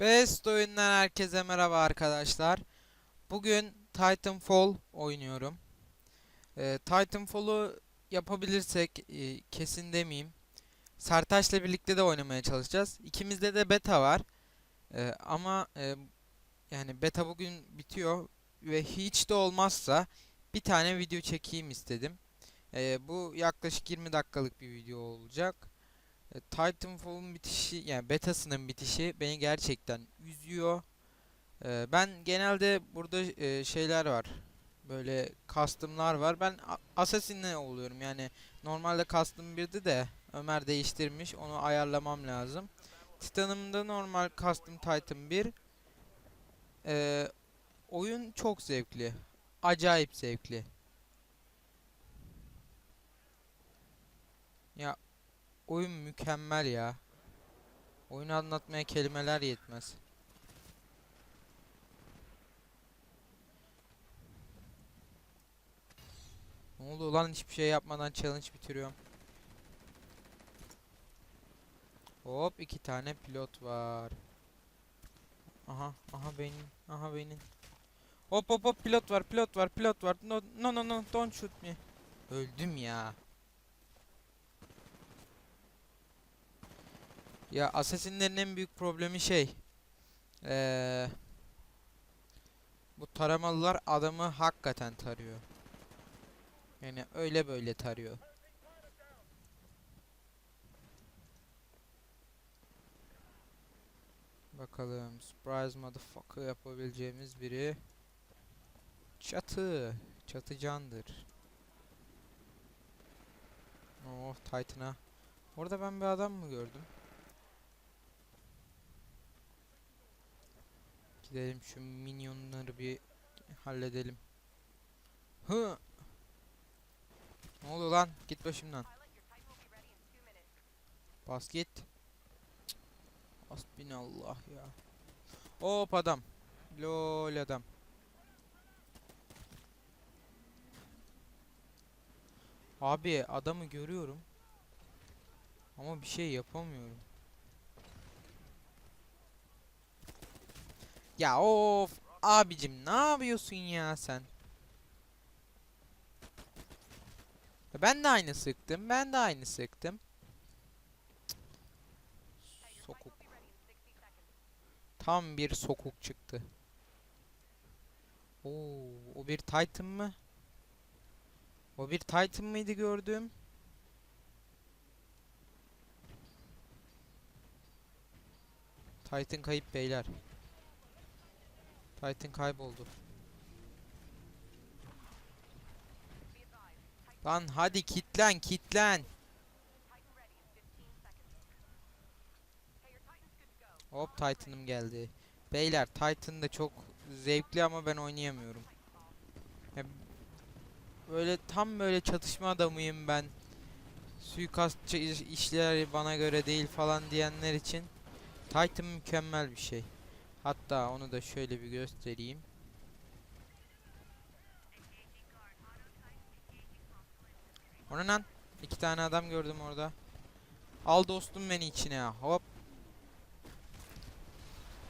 Best oyundan herkese merhaba arkadaşlar. Bugün Titanfall oynuyorum. Ee, Titanfall'u yapabilirsek e, kesin demeyeyim. Sertaç'la birlikte de oynamaya çalışacağız. İkimizde de beta var. Ee, ama e, yani beta bugün bitiyor ve hiç de olmazsa bir tane video çekeyim istedim. Ee, bu yaklaşık 20 dakikalık bir video olacak. E, Titanfall'un bitişi yani betasının bitişi beni gerçekten üzüyor. E, ben genelde burada e, şeyler var. Böyle custom'lar var. Ben Assassin'le oluyorum. Yani normalde custom 1'di de Ömer değiştirmiş. Onu ayarlamam lazım. Titan'ımda normal custom Titan 1. E, oyun çok zevkli. Acayip zevkli. Ya Oyun mükemmel ya. Oyunu anlatmaya kelimeler yetmez. Ne oldu lan hiçbir şey yapmadan challenge bitiriyorum. Hop iki tane pilot var. Aha aha benim aha benim. Hop hop hop pilot var pilot var pilot var. No no no no don't shoot me. Öldüm ya. Ya Assassin'lerin en büyük problemi şey. Eee bu taramalılar adamı hakikaten tarıyor. Yani öyle böyle tarıyor. Bakalım surprise motherfucker yapabileceğimiz biri. Çatı. Çatı candır. Oh Titan'a. Orada ben bir adam mı gördüm? Gidelim şu minyonları bir halledelim. Hı. Ne oluyor lan? Git başımdan. Bas git. Hasbinallah ya. Hop adam. Lol adam. Abi adamı görüyorum. Ama bir şey yapamıyorum. Ya of abicim ne yapıyorsun ya sen? Ben de aynı sıktım. Ben de aynı sıktım. Sokuk. Tam bir sokuk çıktı. Oo, o bir Titan mı? O bir Titan mıydı gördüğüm? Titan kayıp beyler. Titan kayboldu. Lan hadi kitlen kitlen. Hop Titan'ım geldi. Beyler Titan da çok zevkli ama ben oynayamıyorum. Ya, böyle tam böyle çatışma adamıyım ben. Suikastçı iş- işler bana göre değil falan diyenler için Titan mükemmel bir şey. Hatta onu da şöyle bir göstereyim. O ne lan? İki tane adam gördüm orada. Al dostum beni içine ya. Hop.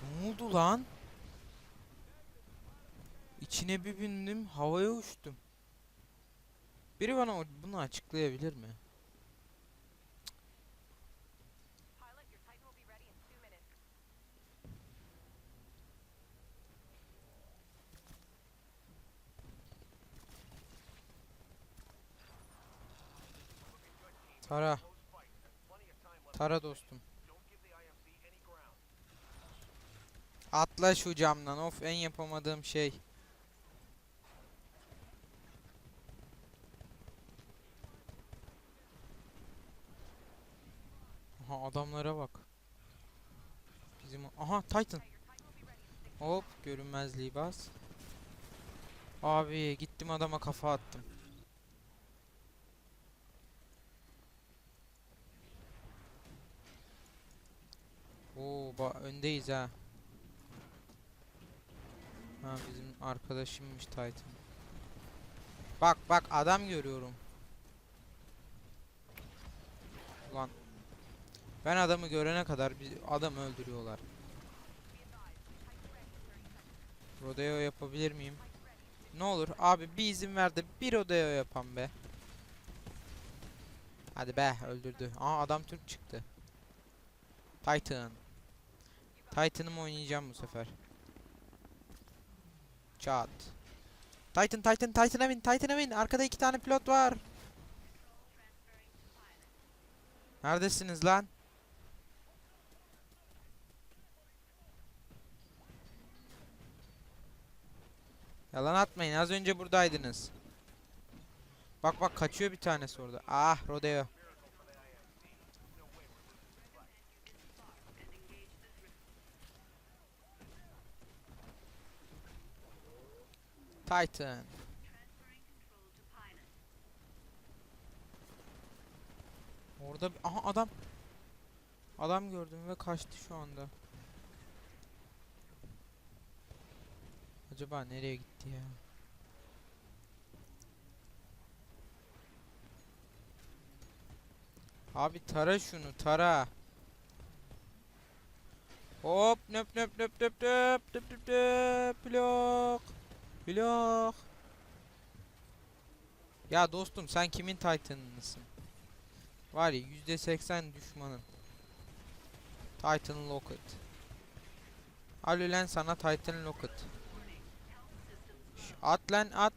Ne oldu lan? İçine bir bindim, havaya uçtum. Biri bana bunu açıklayabilir mi? Tara. Tara dostum. Atla şu camdan. Of en yapamadığım şey. Aha adamlara bak. Bizim aha Titan. Hop görünmezliği bas. Abi gittim adama kafa attım. Oo öndeyiz ha. Ha bizim arkadaşımmış Titan. Bak bak adam görüyorum. Ulan. Ben adamı görene kadar bir adam öldürüyorlar. Rodeo yapabilir miyim? Ne olur abi bir izin ver de bir rodeo yapan be. Hadi be öldürdü. Aa adam Türk çıktı. Titan. Titan'ımı oynayacağım bu sefer. Çat. Titan Titan Titan'a bin Titan'a bin. Arkada iki tane pilot var. Neredesiniz lan? Yalan atmayın. Az önce buradaydınız. Bak bak kaçıyor bir tanesi orada. Ah rodeo. Titan. Orada aha adam. Adam gördüm ve kaçtı şu anda. Acaba nereye gitti ya? Abi tara şunu tara. Hop nöp nöp nöp nöp nöp nöp blok. Blok. Dostum sen kimin Titan'ısın? Var ya %80 düşmanın. Titan Locket. Al ulan sana Titan Locket. Şş, At lan at.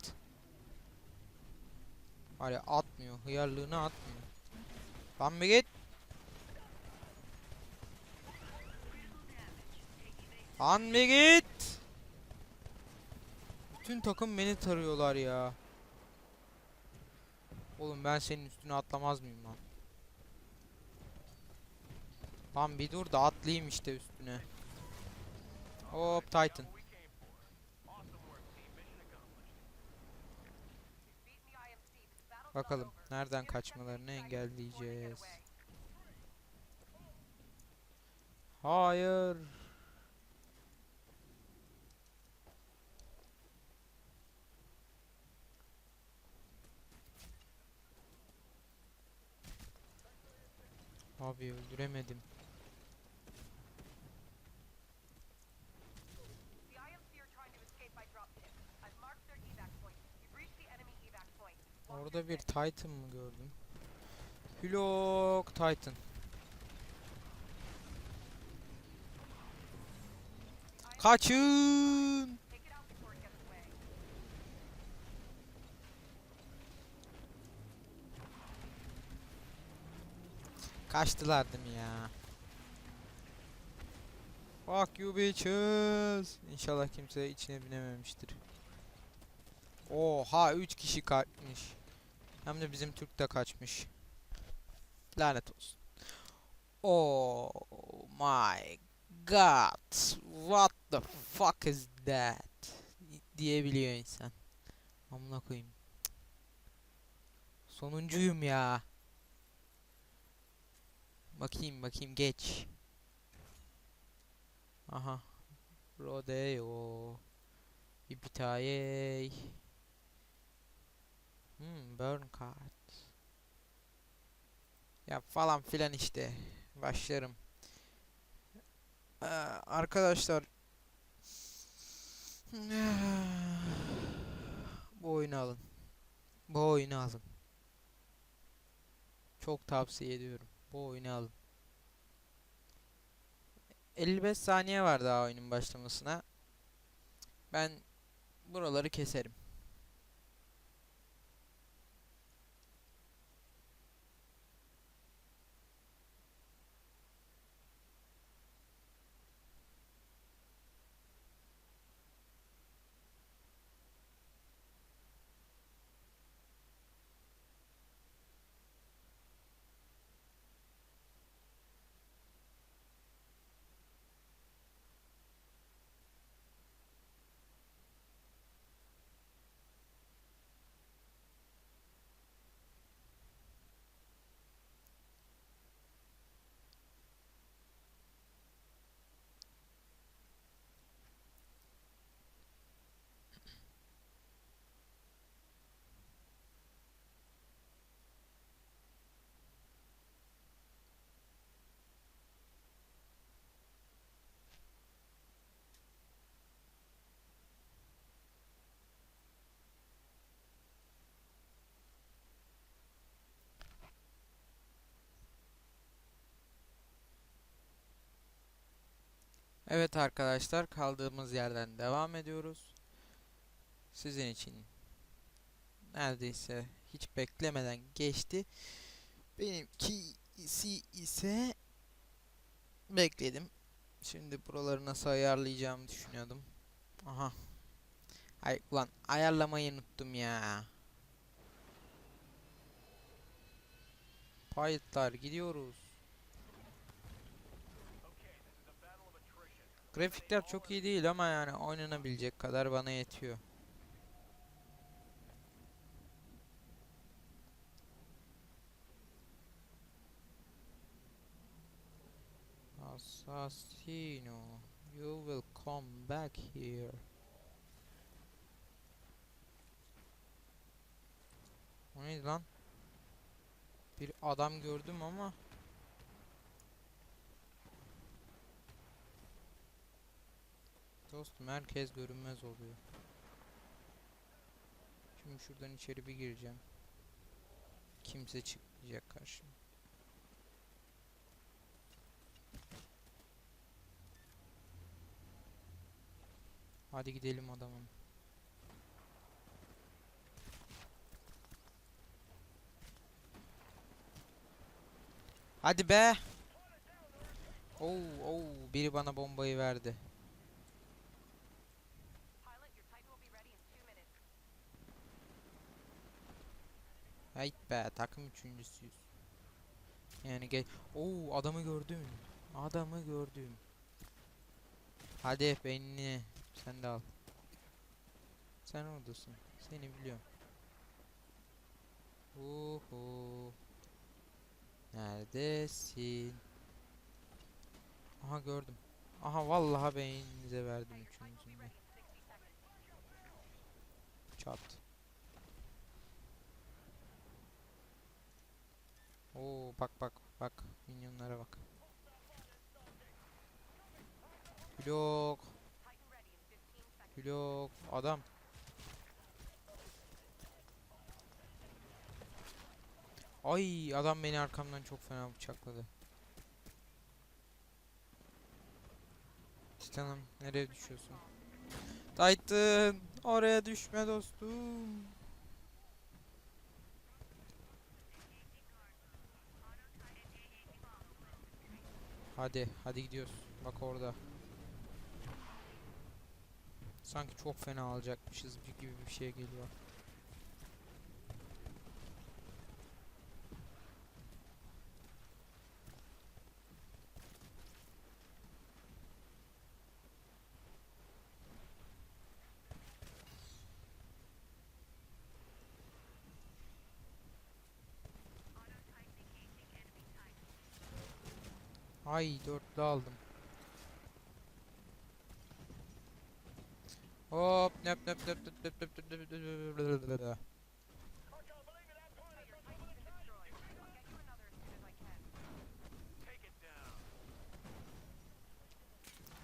Var ya atmıyor. Hıyarlığını atmıyor. Lan bir git. Lan git. Bütün takım beni tarıyorlar ya. Oğlum ben senin üstüne atlamaz mıyım lan? Lan bir dur da atlayayım işte üstüne. Hop Titan. Bakalım nereden kaçmalarını engelleyeceğiz. Hayır. Abi öldüremedim. Orada bir Titan mı gördüm? Hulok Titan. Kaçın! Kaçtılar değil mi ya? Fuck you bitches. İnşallah kimse içine binememiştir. Oha 3 kişi kaçmış. Hem de bizim Türk de kaçmış. Lanet olsun. Oh my god. What the fuck is that? Diyebiliyor insan. Amına koyayım. Sonuncuyum ya. Bakayım bakayım geç. Aha. Rodeo. Ipitaye. Hmm, burn card. Ya falan filan işte. Başlarım. Ee, arkadaşlar. Bu oyunu alın. Bu oyunu alın. Çok tavsiye ediyorum. Bu oyunu alın. 55 saniye var daha oyunun başlamasına. Ben buraları keserim. Evet arkadaşlar kaldığımız yerden devam ediyoruz. Sizin için neredeyse hiç beklemeden geçti. Benimkisi ise bekledim. Şimdi buraları nasıl ayarlayacağımı düşünüyordum. Aha. Ay ulan ayarlamayı unuttum ya. Pilotlar gidiyoruz. Grafikler çok iyi değil ama yani oynanabilecek kadar bana yetiyor. Assassino, you will come back here. O neydi lan? Bir adam gördüm ama Dostum herkes görünmez oluyor. Şimdi şuradan içeri bir gireceğim. Kimse çıkmayacak karşıma. Hadi gidelim adamım. Hadi be. Oo, oo, biri bana bombayı verdi. Pilot, your Titan will be ready in two minutes. Hayt be takım üçüncüsüyüz. Yani gel. Oo adamı gördüm. Adamı gördüm. Hadi beynini sen de al. Sen oradasın. Seni biliyorum. Uhu. Neredesin? Aha gördüm. Aha vallahi beyninize verdim üçünüzün de. ready in 60 seconds. Çat. Oo bak bak bak minyonlara bak. Blok Titan ready in 15 seconds. blok adam. Ay adam beni arkamdan çok fena bıçakladı. Titanım nereye düşüyorsun? Titan oraya düşme dostum. Hadi, hadi gidiyoruz. Bak orada. Sanki çok fena alacakmışız gibi bir şey geliyor. Ay dörtlü aldım. Hop nöp nöp nöp nöp nöp nöp nöp nöp nöp nöp.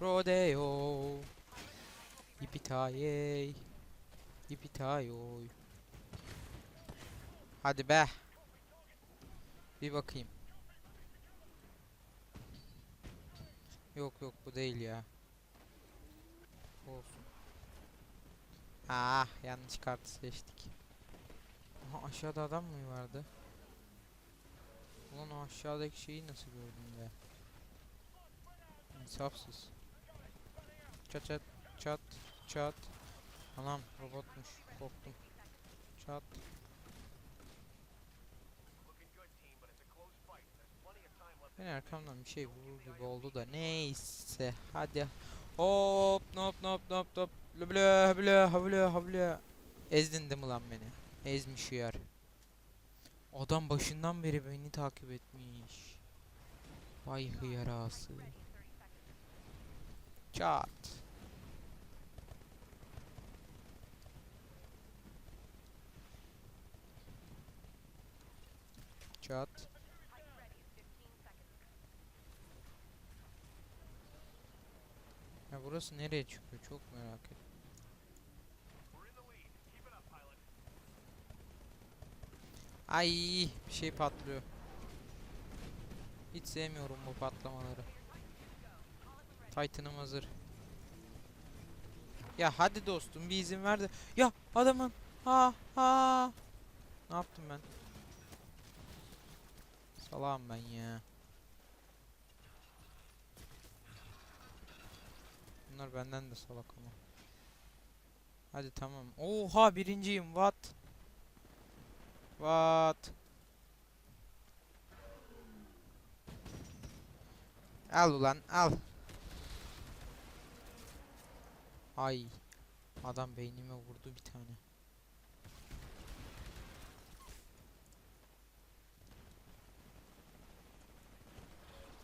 Rodeo. Yippee Yippee Hadi be. Bir bakayım. Yok yok bu değil ya. Olsun. Ah yanlış kartı seçtik. Aha aşağıda adam mı vardı? Ulan o aşağıdaki şeyi nasıl gördün be? İnsafsız. Çat çat çat çat. Anam robotmuş korktum. Çat. Ben arkamdan bir şey vurur gibi oldu da neyse hadi. Hop nop nop nop nop. Blö blö havlö havlö ezdin değil mi lan beni? Ezmiş yer adam başından beri beni takip etmiş. Vay hıyarası. Çat. Çat Ya burası nereye çıkıyor çok merak ettim. Ay bir şey patlıyor. Hiç sevmiyorum bu patlamaları. Titan'ım hazır. Ya hadi dostum bir izin ver de. Ya adamın. Ha ha. Ne yaptım ben? Salağım ben ya. Bunlar benden de salak ama. Hadi tamam. Oha birinciyim. What? What? Al ulan al. Ay. Adam beynime vurdu bir tane.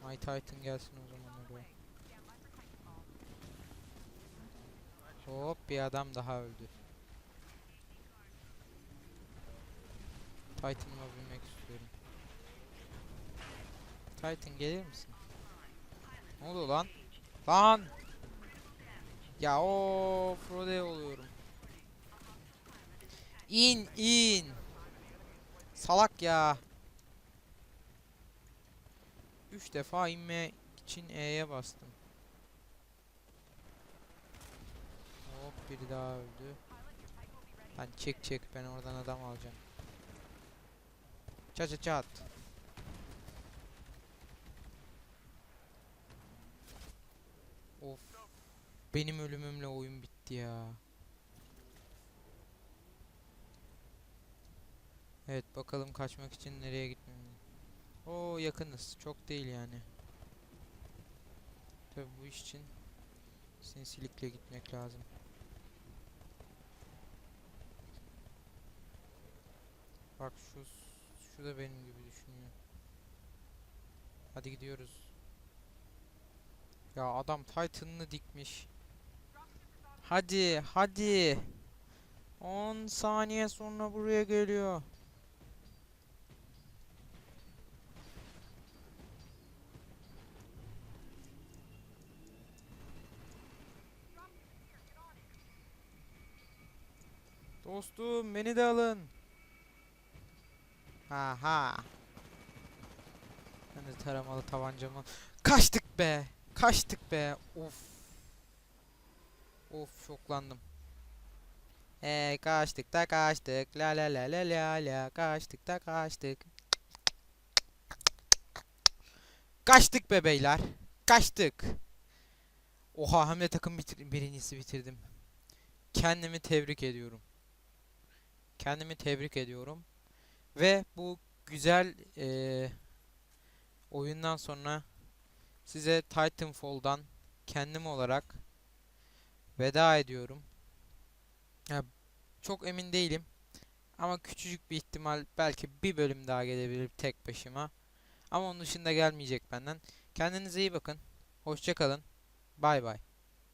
My Titan gelsin o zaman oraya. Hop bir adam daha öldü. Titan'ıma binmek istiyorum. Titan gelir misin? Ne oluyor lan? Lan! Ya o Frode oluyorum. İn in. Salak ya. Üç defa inme için E'ye bastım. Hop biri daha öldü. Lan çek çek ben oradan adam alacağım. Çat çat çat. Of. Benim ölümümle oyun bitti ya. Evet bakalım kaçmak için nereye gitmem. Oo yakınız. Çok değil yani. Tabi bu iş için sinsilikle gitmek lazım. Bak şu şu da benim gibi düşünüyor. Hadi gidiyoruz. Ya adam Titan'ını dikmiş. Hadi, hadi. 10 saniye sonra buraya geliyor. Dostum beni de alın. Ha ha. Ben de taramalı tabancamı. Kaçtık be. Kaçtık be. Of. Of şoklandım. Ee kaçtık da kaçtık. La la la la la la. Kaçtık da kaçtık. Kaçtık be beyler. Kaçtık. Oha hem de takım bitir birincisi bitirdim. Kendimi tebrik ediyorum. Kendimi tebrik ediyorum. Ve bu güzel eee, oyundan sonra size Titanfall'dan kendim olarak veda ediyorum. Ya, çok emin değilim. Ama küçücük bir ihtimal belki bir bölüm daha gelebilir tek başıma. Ama onun dışında gelmeyecek benden. Kendinize iyi bakın. Hoşça kalın. Bay bay.